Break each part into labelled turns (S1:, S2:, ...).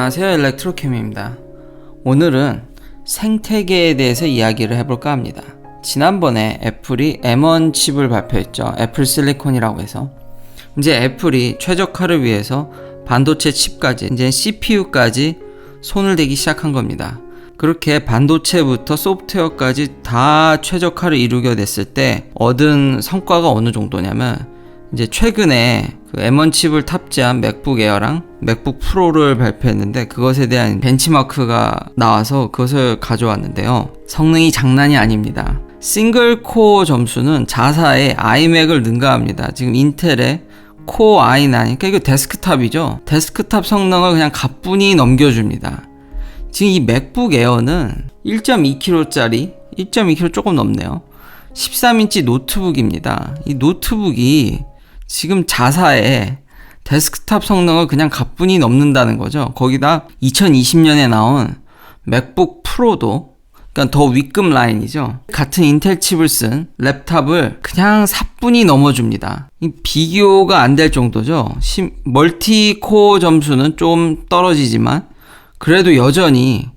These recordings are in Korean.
S1: 안녕하세요 일렉트로캠입니다. 오늘은 생태계에 대해서 이야기를 해볼까 합니다. 지난번에 애플이 M1 칩을 발표했죠. 애플 실리콘이라고 해서. 이제 애플이 최적화를 위해서 반도체 칩까지 이제 CPU까지 손을 대기 시작한 겁니다. 그렇게 반도체부터 소프트웨어까지 다 최적화를 이루게 됐을 때 얻은 성과가 어느 정도냐면 이제 최근에 그 M1 칩을 탑재한 맥북 에어랑 맥북 프로를 발표했는데 그것에 대한 벤치마크가 나와서 그것을 가져왔는데요. 성능이 장난이 아닙니다. 싱글 코어 점수는 자사의 아이맥을 능가합니다. 지금 인텔의 코어 i9, 그러니까 이거 데스크탑이죠. 데스크탑 성능을 그냥 가뿐히 넘겨줍니다. 지금 이 맥북 에어는 1.2kg짜리, 1.2kg 조금 넘네요. 13인치 노트북입니다. 이 노트북이 지금 자사의 데스크탑 성능을 그냥 가뿐히 넘는다는 거죠. 거기다 2020년에 나온 맥북 프로도 그러니까 더 윗급 라인이죠. 같은 인텔 칩을 쓴 랩탑을 그냥 사뿐히 넘어줍니다. 이 비교가 안 될 정도죠. 멀티 코어 점수는 좀 떨어지지만 그래도 여전히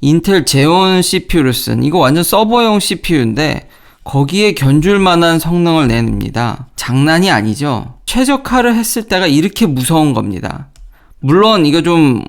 S1: 인텔 제온 CPU를 쓴 이거 완전 서버용 CPU인데 거기에 견줄 만한 성능을 내립니다. 장난이 아니죠. 최적화를 했을 때가 이렇게 무서운 겁니다. 물론 이거 좀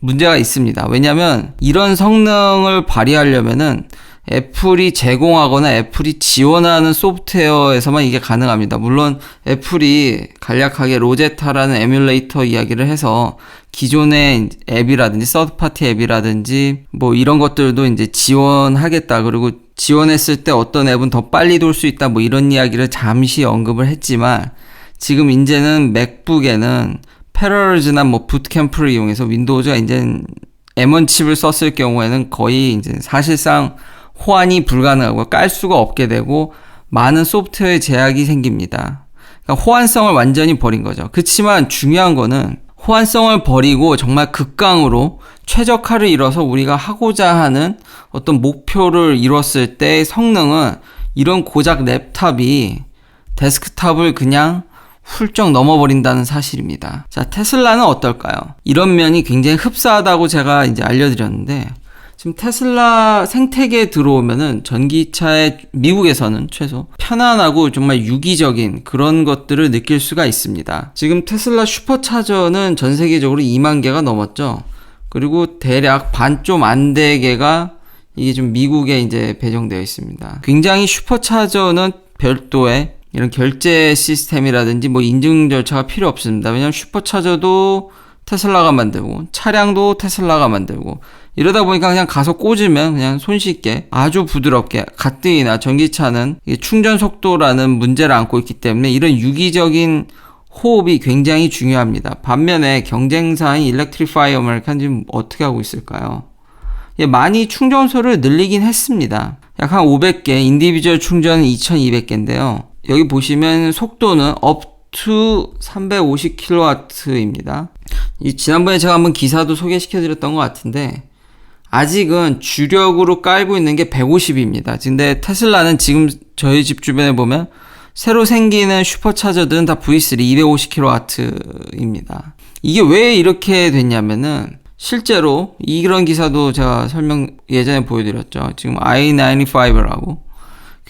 S1: 문제가 있습니다. 왜냐면 이런 성능을 발휘하려면은 애플이 제공하거나 애플이 지원하는 소프트웨어에서만 이게 가능합니다. 물론 애플이 간략하게 로제타라는 에뮬레이터 이야기를 해서 기존의 앱이라든지 서드파티 앱이라든지 뭐 이런 것들도 이제 지원하겠다. 그리고 지원했을 때 어떤 앱은 더 빨리 돌 수 있다. 뭐 이런 이야기를 잠시 언급을 했지만 지금 이제는 맥북에는 패러즈나 뭐 부트캠프를 이용해서 윈도우즈가 이제 M1 칩을 썼을 경우에는 거의 이제 사실상 호환이 불가능하고 깔 수가 없게 되고 많은 소프트웨어 제약이 생깁니다. 그러니까 호환성을 완전히 버린 거죠. 그렇지만 중요한 거는 호환성을 버리고 정말 극강으로 최적화를 이뤄서 우리가 하고자 하는 어떤 목표를 이뤘을 때 성능은 이런 고작 랩탑이 데스크탑을 그냥 훌쩍 넘어버린다는 사실입니다. 자, 테슬라는 어떨까요? 이런 면이 굉장히 흡사하다고 제가 이제 알려드렸는데, 지금 테슬라 생태계에 들어오면은 전기차의 미국에서는 최소 편안하고 정말 유기적인 그런 것들을 느낄 수가 있습니다. 지금 테슬라 슈퍼차저는 전 세계적으로 2만 개가 넘었죠. 그리고 대략 반 좀 안 되게가 이게 좀 미국에 이제 배정되어 있습니다. 굉장히 슈퍼차저는 별도의 이런 결제 시스템이라든지 뭐 인증 절차가 필요 없습니다. 왜냐하면 슈퍼차저도 테슬라가 만들고 차량도 테슬라가 만들고 이러다 보니까 그냥 가서 꽂으면 그냥 손쉽게 아주 부드럽게 가뜩이나 전기차는 충전 속도라는 문제를 안고 있기 때문에 이런 유기적인 호흡이 굉장히 중요합니다. 반면에 경쟁사인 일렉트리파이 어메리칸 지금 어떻게 하고 있을까요? 예, 많이 충전소를 늘리긴 했습니다. 약 한 500개, 인디비주얼 충전은 2200개인데요. 여기 보시면 속도는 업 to 350kW입니다. 이 지난번에 제가 한번 기사도 소개시켜 드렸던 것 같은데 아직은 주력으로 깔고 있는 게 150입니다. 근데 테슬라는 지금 저희 집 주변에 보면 새로 생기는 슈퍼차저들은 다 V3 250kW입니다. 이게 왜 이렇게 됐냐면은 실제로 이런 기사도 제가 설명 예전에 보여드렸죠. 지금 I-95라고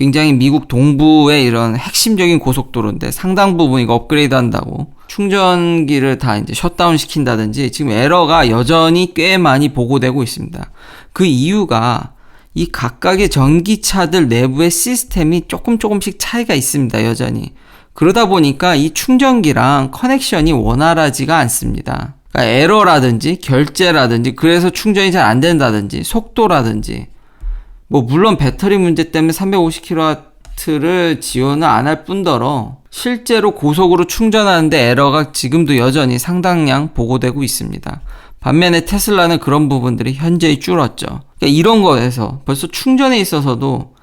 S1: 굉장히 미국 동부의 이런 핵심적인 고속도로인데 상당 부분 이거 업그레이드 한다고 충전기를 다 이제 셧다운 시킨다든지 지금 에러가 여전히 꽤 많이 보고되고 있습니다. 그 이유가 이 각각의 전기차들 내부의 시스템이 조금 조금씩 차이가 있습니다. 여전히. 그러다 보니까 이 충전기랑 커넥션이 원활하지가 않습니다. 그러니까 에러라든지 결제라든지 그래서 충전이 잘 안 된다든지 속도라든지 뭐 물론 배터리 문제 때문에 350kW를 지원을 안 할 뿐더러 실제로 고속으로 충전하는데 에러가 지금도 여전히 상당량 보고되고 있습니다. 반면에 테슬라는 그런 부분들이 현저히 줄었죠. 그러니까 이런 거에서 벌써 충전에 있어서도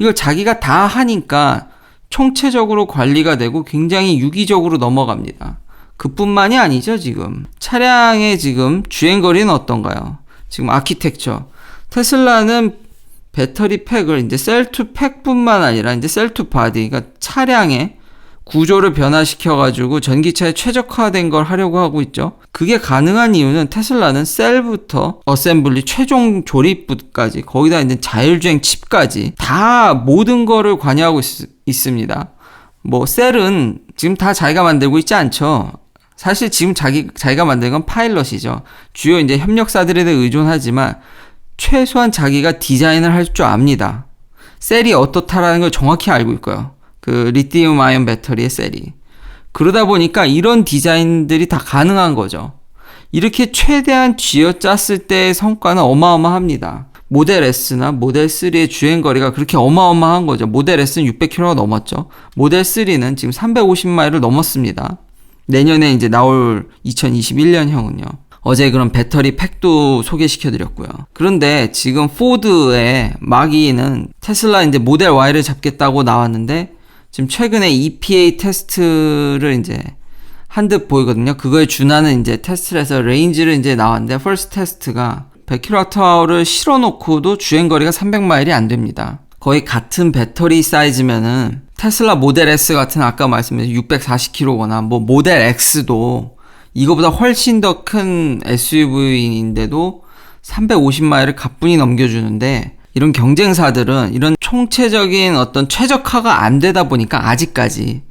S1: 이걸 자기가 다 하니까 총체적으로 관리가 되고 굉장히 유기적으로 넘어갑니다. 그뿐만이 아니죠, 지금. 차량의 지금 주행거리는 어떤가요? 지금 아키텍처. 테슬라는 배터리 팩을 이제 셀 투 팩뿐만 아니라 이제 셀 투 바디, 그러니까 차량의 구조를 변화시켜가지고 전기차에 최적화된 걸 하려고 하고 있죠. 그게 가능한 이유는 테슬라는 셀부터 어셈블리 최종 조립부까지 거기다 이제 자율주행 칩까지 다 모든 거를 관여하고 있, 있습니다. 뭐 셀은 지금 다 자기가 만들고 있지 않죠. 사실 지금 자기 자기가 만든 건 파일럿이죠. 주요 이제 협력사들에 의존하지만 최소한 자기가 디자인을 할 줄 압니다. 셀이 어떻다라는 걸 정확히 알고 있고요. 그 리튬 아이온 배터리의 셀이. 그러다 보니까 이런 디자인들이 다 가능한 거죠. 이렇게 최대한 쥐어짰을 때의 성과는 어마어마합니다. 모델 S나 모델 3의 주행 거리가 그렇게 어마어마한 거죠. 모델 S는 600km가 넘었죠. 모델 3는 지금 350마일을 넘었습니다. 내년에 이제 나올 2021년형은요. 어제 그런 배터리 팩도 소개시켜 드렸고요. 그런데 지금 포드의 마기는 테슬라 이제 모델 Y를 잡겠다고 나왔는데 지금 최근에 EPA 테스트를 이제 한 듯 보이거든요. 그거에 준하는 이제 테스트를 해서 레인지를 이제 나왔는데 퍼스트 테스트가 100kWh를 실어 놓고도 주행 거리가 300마일이 안 됩니다. 거의 같은 배터리 사이즈면은 테슬라 모델 S 같은 아까 말씀드린 640km거나 뭐 모델 X도 이거보다 훨씬 더 큰 SUV인데도 350마일을 가뿐히 넘겨주는데 이런 경쟁사들은 이런 총체적인 어떤 최적화가 안 되다 보니까 아직까지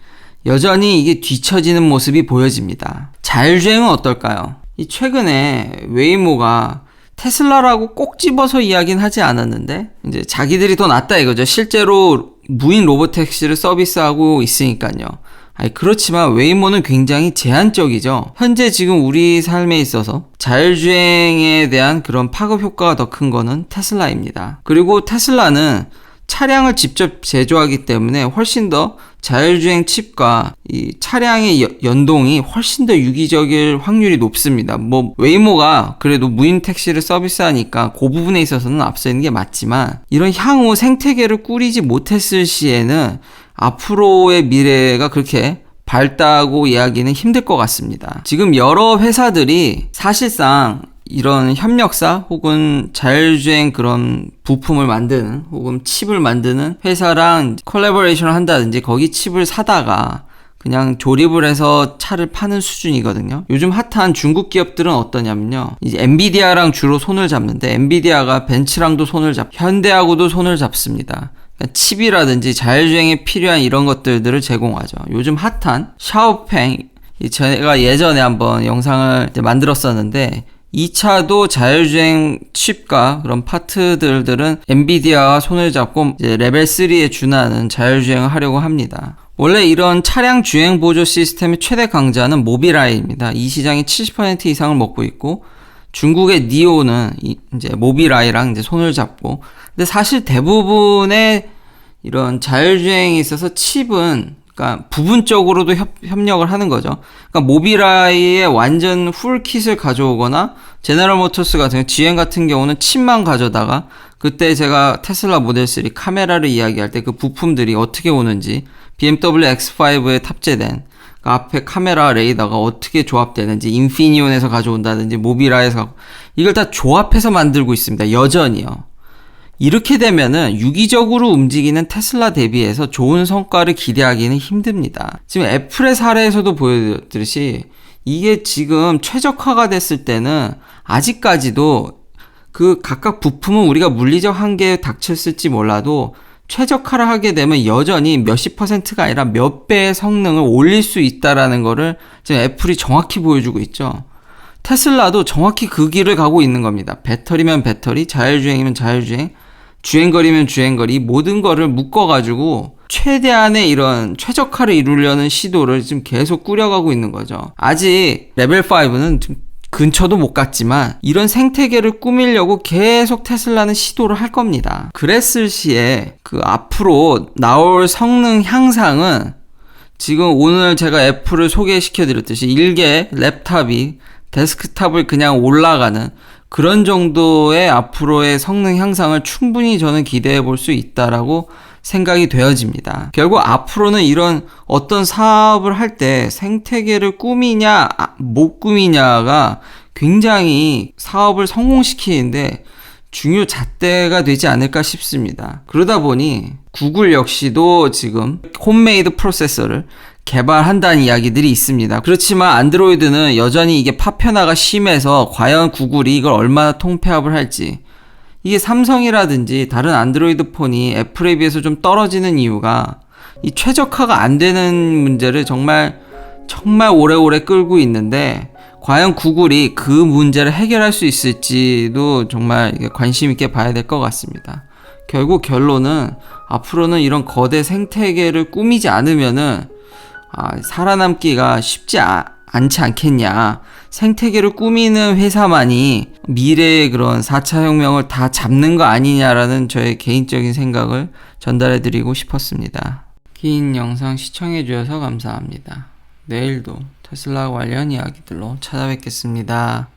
S1: 여전히 이게 뒤처지는 모습이 보여집니다. 자율주행은 어떨까요? 이 최근에 웨이모가 테슬라라고 꼭 집어서 이야기는 하지 않았는데 이제 자기들이 더 낫다 이거죠. 실제로 무인 로봇 택시를 서비스하고 있으니까요. 아니 그렇지만 웨이모는 굉장히 제한적이죠. 현재 지금 우리 삶에 있어서 자율주행에 대한 그런 파급 효과가 더 큰 거는 테슬라입니다. 그리고 테슬라는 차량을 직접 제조하기 때문에 훨씬 더 자율주행 칩과 이 차량의 여, 연동이 훨씬 더 유기적일 확률이 높습니다. 뭐 웨이모가 그래도 무인 택시를 서비스하니까 그 부분에 있어서는 앞서 있는 게 맞지만 이런 향후 생태계를 꾸리지 못했을 시에는 앞으로의 미래가 그렇게 밝다고 이야기는 힘들 것 같습니다. 지금 여러 회사들이 사실상 이런 협력사 혹은 자율주행 그런 부품을 만드는 혹은 칩을 만드는 회사랑 콜라보레이션을 한다든지 거기 칩을 사다가 그냥 조립을 해서 차를 파는 수준이거든요. 요즘 핫한 중국 기업들은 어떠냐면요. 이제 엔비디아랑 주로 손을 잡는데 엔비디아가 벤츠랑도 손을 잡, 현대하고도 손을 잡습니다. 그러니까 칩이라든지 자율주행에 필요한 이런 것들을 제공하죠. 요즘 핫한 샤오팽 제가 예전에 한번 영상을 만들었었는데 이 차도 자율주행 칩과 그런 파트들들은 엔비디아와 손을 잡고 레벨 3에 준하는 자율주행을 하려고 합니다. 원래 이런 차량 주행 보조 시스템의 최대 강자는 모비라이입니다. 이 시장이 70% 이상을 먹고 있고 중국의 니오는 이제 모비라이랑 이제 손을 잡고 근데 사실 대부분의 이런 자율주행에 있어서 칩은 그러니까 부분적으로도 협, 협력을 하는 거죠. 그러니까 모비라이의 완전 풀 킷을 가져오거나 제너럴 모터스 같은 GM 같은 경우는 칩만 가져다가 그때 제가 테슬라 모델 3 카메라를 이야기할 때 그 부품들이 어떻게 오는지 BMW X5에 탑재된 그 앞에 카메라 레이더가 어떻게 조합되는지 인피니온에서 가져온다든지 모비라에서 이걸 다 조합해서 만들고 있습니다. 여전히요. 이렇게 되면은 유기적으로 움직이는 테슬라 대비해서 좋은 성과를 기대하기는 힘듭니다. 지금 애플의 사례에서도 보여드렸듯이 이게 지금 최적화가 됐을 때는 아직까지도 그 각각 부품은 우리가 물리적 한계에 닥쳤을지 몰라도 최적화를 하게 되면 여전히 몇십 퍼센트가 아니라 몇 배의 성능을 올릴 수 있다라는 거를 지금 애플이 정확히 보여주고 있죠. 테슬라도 정확히 그 길을 가고 있는 겁니다. 배터리면 배터리, 자율주행이면 자율주행, 주행거리면 주행거리 모든 거를 묶어가지고 최대한의 이런 최적화를 이루려는 시도를 지금 계속 꾸려가고 있는 거죠. 아직 레벨 5는 좀 근처도 못 갔지만 이런 생태계를 꾸밀려고 계속 테슬라는 시도를 할 겁니다. 그랬을 시에 그 앞으로 나올 성능 향상은 지금 오늘 제가 애플을 소개시켜 드렸듯이 일개 랩탑이 데스크탑을 그냥 올라가는 그런 정도의 앞으로의 성능 향상을 충분히 저는 기대해 볼 수 있다라고 생각이 되어집니다. 결국 앞으로는 이런 어떤 사업을 할 때 생태계를 꾸미냐, 아, 못 꾸미냐가 굉장히 사업을 성공시키는데 중요 잣대가 되지 않을까 싶습니다. 그러다 보니 구글 역시도 지금 홈메이드 프로세서를 개발한다는 이야기들이 있습니다. 그렇지만 안드로이드는 여전히 이게 파편화가 심해서 과연 구글이 이걸 얼마나 통폐합을 할지 이게 삼성이라든지 다른 안드로이드 폰이 애플에 비해서 좀 떨어지는 이유가 이 최적화가 안 되는 문제를 정말 정말 오래오래 끌고 있는데 과연 구글이 그 문제를 해결할 수 있을지도 정말 관심 있게 봐야 될 것 같습니다. 결국 결론은 앞으로는 이런 거대 생태계를 꾸미지 않으면은 아, 살아남기가 쉽지 아- 않지 않겠냐. 생태계를 꾸미는 회사만이 미래의 그런 4차 혁명을 다 잡는 거 아니냐라는 저의 개인적인 생각을 전달해 드리고 싶었습니다. 긴 영상 시청해 주셔서 감사합니다. 내일도 테슬라 관련 이야기들로 찾아뵙겠습니다.